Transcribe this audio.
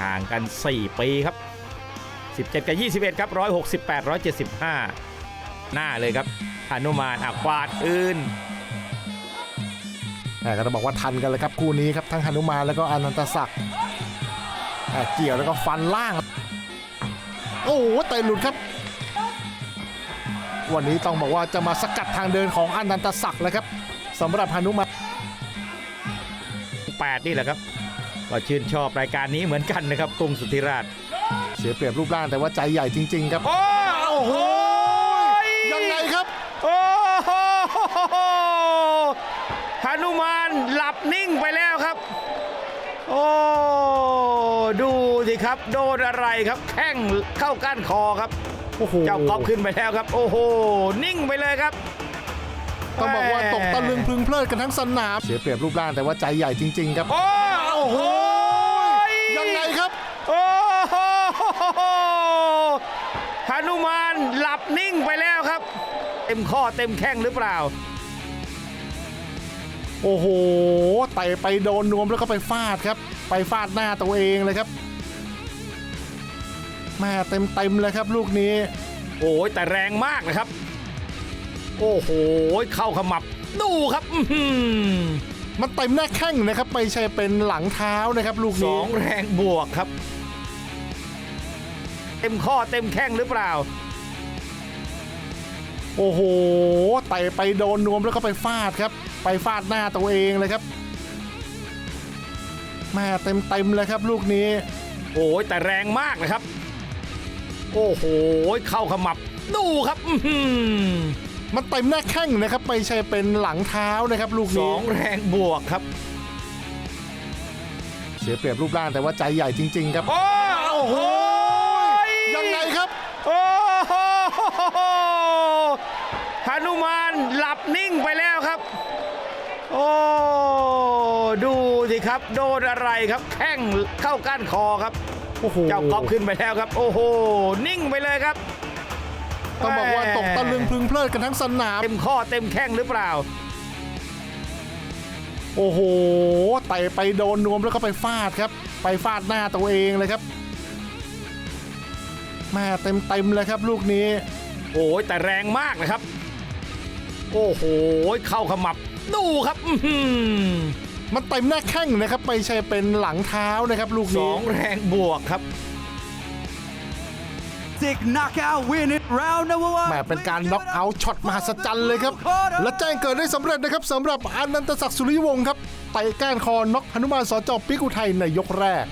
ห่างกัน 4 ปีครับ 17 กับ 21 ครับ 168 175 หน้าเลยครับหนุมานอะกวาดคืนแต่ก็ต้องบอกว่าทันกันเลยครับคู่นี้ครับทั้งหนุมานแล้วก็อนันตศักดิ์อะเกี่ยวแล้วก็ฟันล่าง โอ้โหเตะหลุดครับ วันนี้ต้องบอกว่าจะมาสกัดทางเดินของอนันตศักดิ์เลยครับสำหรับหนุมาน8นี่แหละครับ ก็ชื่นชอบรายการนี้เหมือนกันนะครับกรุงสุทธิราช เสียเปรียบรูปร่างแต่ว่าใจใหญ่จริง ๆ ครับ โอ้โอ้โหยยังไงครับ โอ้โหหนุมานหลับนิ่งไปแล้วครับ โอ้ดูสิครับโดนอะไรครับแข้งเข้าก้านคอครับโอ้โหเจ้าก๊อฟขึ้นไปแล้วครับ โอ้โห นิ่งไปเลยครับ ต้องบอกว่าตกตะลึงพลึงเพลิดกันทั้งสนาม เสียเปรียบรูปร่างแต่ว่าใจใหญ่จริง ๆ ครับ โอ้โอ้โห ยังไงครับ โอ้โหห นุมานหลับนิ่งไปแล้วครับ เต็มข้อเต็มแข้งหรือเปล่า โอ้โหเตะไปโดนนวมแล้วก็ไปฟาดครับ ไปฟาดหน้าตัวเองเลยครับแม่เต็มเต็มๆเลยครับลูกนี้ โอ้ยแต่แรงมากนะครับ โอ้โหเข้าขมับดูครับอื้อหือมันเต็มหน้าแข้งนะครับไม่ใช่เป็นหลังเท้านะครับ ลูกสนี้องแรงบวกครับ เต็มข้อเต็มแข้งหรือเปล่า โอ้โหเตะไปโดนนวมแล้วก็ไปฟาดครับ ไปฟาดหน้าตัวเองเลยครับแม่เต็มเต็มๆเลยครับลูกนี้ โอ้ยแต่แรงมากนะครับ โอ้โหเข้าขมับดูครับอื้อหือมันเต็มหน้าแข้งนะครับ ไม่ใช่เป็นหลังเท้านะครับ ลูกสนี้องแรงบวกครับ เสียเปรียบรูปร่างแต่ว่าใจใหญ่จริง ๆ ครับ โอ้โหยังไง ครับ โอ้โหหนุมานหลับนิ่งไปแล้วครับ โอ้ดูสิครับโดนอะไรครับ แข้งเข้าก้านคอครับโอ้โหเจ้าก๊อฟขึ้นไปแล้วครับ โอ้โห นิ่งไปเลยครับต้องบอกว่าตกตะลึงพลึงเพลิดกันทั้งสนาม เต็มข้อเต็มแข้งหรือเปล่า โอ้โหเตะไปโดนนวมแล้วก็ไปฟาดครับ ไปฟาดหน้าตัวเองเลยครับ แม่เต็มเต็มๆเลยครับลูกนี้ โอ้ยแต่แรงมากนะครับ โอ้โหเข้าขมับดูครับอื้อหือมันเต็มหน้าแข้งนะครับไม่ใช่เป็นหลังเท้านะครับลูกสนี้องแรงบวกครับ Sick knockout win it round number one แหมเป็นการน็อกเอาท์ช็อตมหัศจรรย์เลยครับ และแจ้งเกิดได้สำเร็จนะครับสำหรับอนันตศักดิ์สุริยวงศ์ครับเตะก้านคอน็อกหนุมานสจปิกอุทัยในยกแรก